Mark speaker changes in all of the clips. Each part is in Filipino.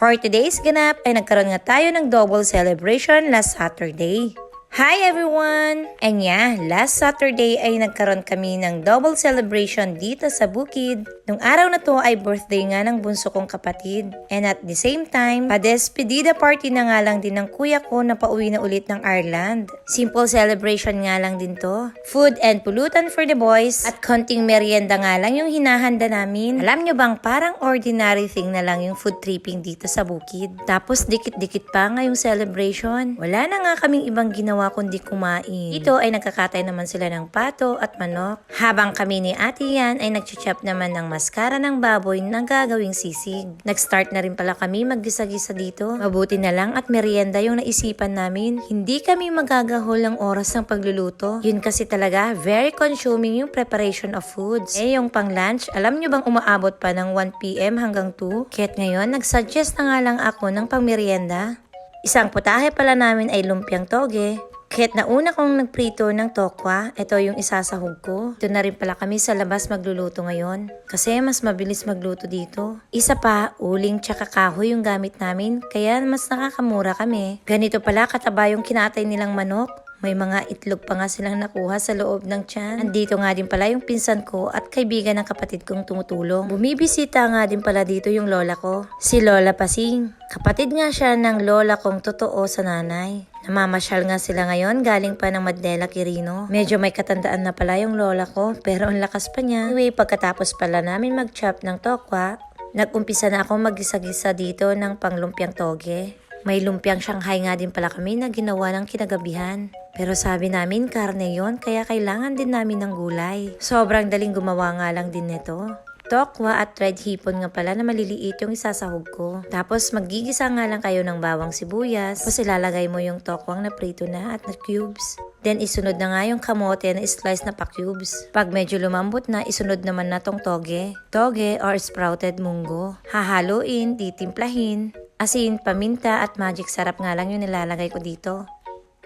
Speaker 1: For today's ganap ay nagkaroon nga tayo ng double celebration last Saturday. Hi everyone! And yeah, last Saturday ay nagkaroon kami ng double celebration dito sa Bukid. Nung araw na to ay birthday nga ng bunso kong kapatid. And at the same time, pa-despedida party na nga lang din ng kuya ko na pauwi na ulit ng Ireland. Simple celebration nga lang din to. Food and pulutan for the boys at konting merienda nga lang yung hinahanda namin. Alam nyo bang parang ordinary thing na lang yung food tripping dito sa Bukid. Tapos dikit-dikit pa nga yung celebration. Wala na nga kaming ibang ginawa kundi kumain. Ito ay nagkakatay naman sila ng pato at manok. Habang kami ni Ate Yan ay nagchichop naman ng maskara ng baboy na gagawing sisig. Nag-start na rin pala kami maggisa-gisa dito. Mabuti na lang at merienda yung naisipan namin. Hindi kami magagahol ng oras ng pagluluto. Yun kasi talaga, very consuming yung preparation of foods. Eh yung pang lunch, alam nyo bang umaabot pa ng 1pm hanggang 2? Kaya't ngayon, nag-suggest na nga lang ako ng pang merienda. Isang putahe pala namin ay lumpiang toge. Kahit nauna kong nagprito ng tokwa, ito yung isasahog ko. Ito na rin pala kami sa labas magluluto ngayon. Kasi mas mabilis magluto dito. Isa pa, uling tsaka kahoy yung gamit namin, kaya mas nakakamura kami. Ganito pala kataba yung kinatay nilang manok. May mga itlog pa nga silang nakuha sa loob ng tiyan. Andito nga din pala yung pinsan ko at kaibigan ng kapatid kong tumutulong. Bumibisita nga din pala dito yung lola ko, si Lola Pasing. Kapatid nga siya ng lola kong totoo sa nanay. Namamasyal nga sila ngayon galing pa ng Madela Quirino. Medyo may katandaan na pala yung lola ko pero ang lakas pa niya. Anyway, pagkatapos pala namin mag-chop ng tokwa, nag-umpisa na ako mag-gisa-gisa dito ng panglumpiang toge. May lumpiang Shanghai nga din pala kami na ginawa ng kinagabihan. Pero sabi namin karne yon kaya kailangan din namin ng gulay. Sobrang daling gumawa nga lang din nito. Tokwa at red hipon nga pala na maliliit yung isasahog ko. Tapos magigisa nga lang kayo ng bawang sibuyas. Tapos ilalagay mo yung tokwang na prito na at na cubes. Then isunod na nga yung kamote na slice na pa-cubes. Pag medyo lumambot na, isunod naman na tong toge. Toge or sprouted munggo. Hahaluin, titimplahin. Asin, paminta at magic sarap nga lang yung nilalagay ko dito.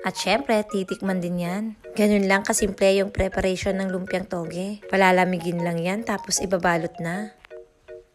Speaker 1: At syempre, titikman din yan. Ganun lang kasimple yung preparation ng lumpiang toge. Palalamigin lang yan tapos ibabalot na.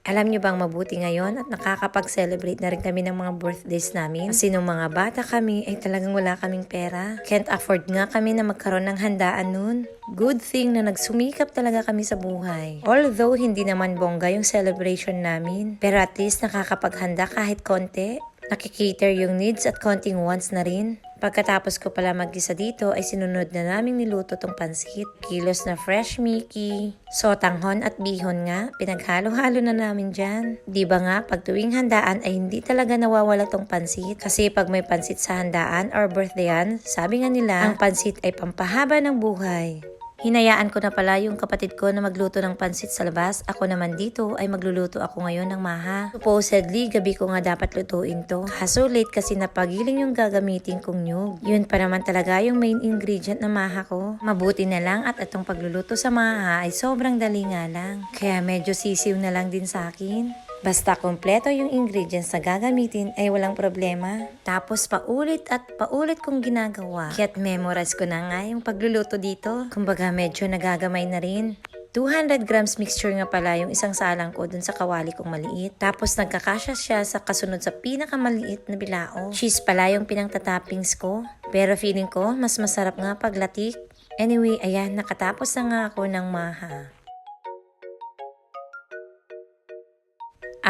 Speaker 1: Alam nyo bang mabuti ngayon at nakakapag-celebrate na rin kami ng mga birthdays namin? Kasi nung mga bata kami ay talagang wala kaming pera. Can't afford nga kami na magkaroon ng handaan nun. Good thing na nagsumikap talaga kami sa buhay. Although hindi naman bongga yung celebration namin. Pero at least nakakapaghanda kahit konti. Nakikater yung needs at konting wants na rin. Pagkatapos ko pala mag-isa dito ay sinunod na naming niluto tong pansit. Kilos na fresh Mickey, sotanghon at bihon nga, pinaghalo-halo na namin dyan. Di ba nga, pag tuwing handaan ay hindi talaga nawawala tong pansit. Kasi pag may pansit sa handaan or birthdayan, sabi nga nila, ang pansit ay pampahaba ng buhay. Hinayaan ko na pala yung kapatid ko na magluto ng pansit sa labas. Ako naman dito ay magluluto ako ngayon ng maha. Supposedly, gabi ko nga dapat lutuin to. Kaso late kasi napagiling yung gagamitin kong nyug. Yun pa naman talaga yung main ingredient ng maha ko. Mabuti na lang at itong pagluluto sa maha ay sobrang dali nga lang. Kaya medyo sisiw na lang din sa akin. Basta kompleto yung ingredients na gagamitin ay walang problema. Tapos paulit at paulit kong ginagawa. Kaya't memorize ko na nga yung pagluluto dito. Kumbaga medyo nagagamay na rin. 200 grams mixture nga pala yung isang salang ko dun sa kawali kong maliit. Tapos nagkakasya siya sa kasunod sa pinakamaliit na bilao. Cheese pala yung pinangtatoppings ko. Pero feeling ko, mas masarap nga paglatik. Anyway, ayan, nakatapos na nga ako ng maha.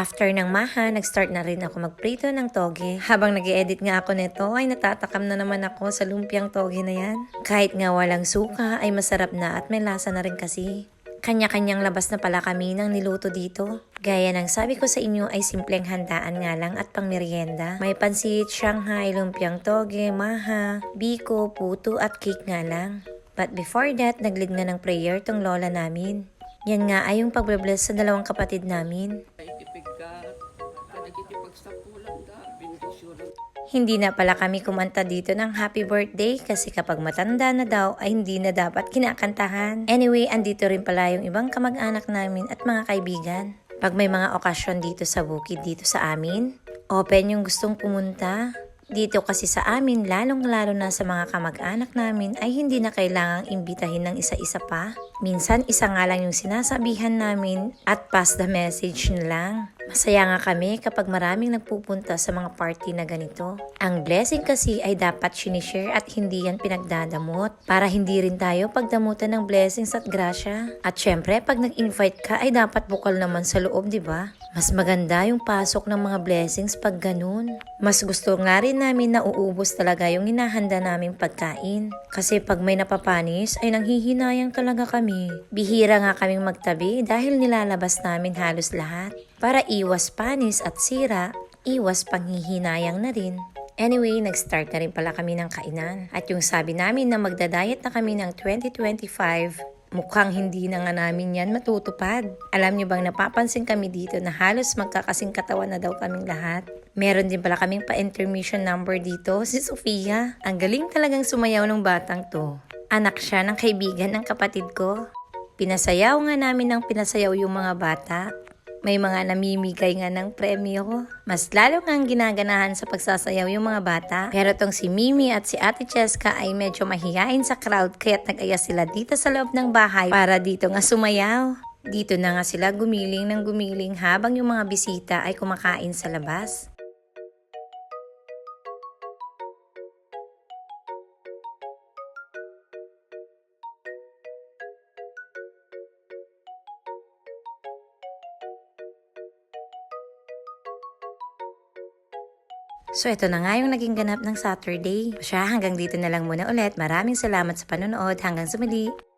Speaker 1: After ng maha, nag-start na rin ako magprito ng toge. Habang nag edit nga ako nito, ay natatakam na naman ako sa lumpiang toge na yan. Kahit nga walang suka, ay masarap na at may lasa na rin kasi. Kanya-kanyang labas na pala kami ng niluto dito. Gaya ng sabi ko sa inyo ay simpleng handaan nga lang at pang merienda. May pansit, Shanghai, lumpiang toge, maha, biko, puto at cake nga lang. But before that, naglid nga ng prayer tong lola namin. Yan nga ay yung pagbe-bless sa dalawang kapatid namin. Hindi na pala kami kumanta dito ng happy birthday kasi kapag matanda na daw ay hindi na dapat kinakantahan. Anyway, andito rin pala yung ibang kamag-anak namin at mga kaibigan. Pag may mga okasyon dito sa bukid dito sa amin, open yung gustong pumunta. Dito kasi sa amin, lalong-lalo na sa mga kamag-anak namin ay hindi na kailangang imbitahin ng isa-isa pa. Minsan isa nga lang yung sinasabihan namin at pass the message na lang. Masaya nga kami kapag maraming nagpupunta sa mga party na ganito. Ang blessing kasi ay dapat sinishare at hindi yan pinagdadamot para hindi rin tayo pagdamutan ng blessings at grasya. At syempre, pag nag-invite ka ay dapat bukal naman sa loob, di ba? Mas maganda yung pasok ng mga blessings pag ganun. Mas gusto nga rin namin na uubos talaga yung hinahanda naming pagkain. Kasi pag may napapanis ay nanghihinayang talaga kami. Bihira nga kaming magtabi dahil nilalabas namin halos lahat. Para iwas panis at sira, iwas panghihinayang na rin. Anyway, nag-start na rin pala kami ng kainan. At yung sabi namin na magdadayet na kami ng 2025, mukhang hindi na nga namin yan matutupad. Alam niyo bang napapansin kami dito na halos magkakasing katawan na daw kaming lahat? Meron din pala kaming pa-intermission number dito, si Sofia. Ang galing talagang sumayaw ng batang to. Anak siya ng kaibigan ng kapatid ko. Pinasayaw nga namin ng pinasayaw yung mga bata. May mga namimigay nga ng premyo. Mas lalo nga ginaganahan sa pagsasayaw yung mga bata. Pero tong si Mimi at si Ate Cheska ay medyo mahihain sa crowd kaya't nag-aya sila dito sa loob ng bahay para dito nga sumayaw. Dito na nga sila gumiling ng gumiling habang yung mga bisita ay kumakain sa labas. So ito na nga yung naging ganap ng Saturday. Siya hanggang dito na lang muna ulit. Maraming salamat sa panonood. Hanggang sa muli.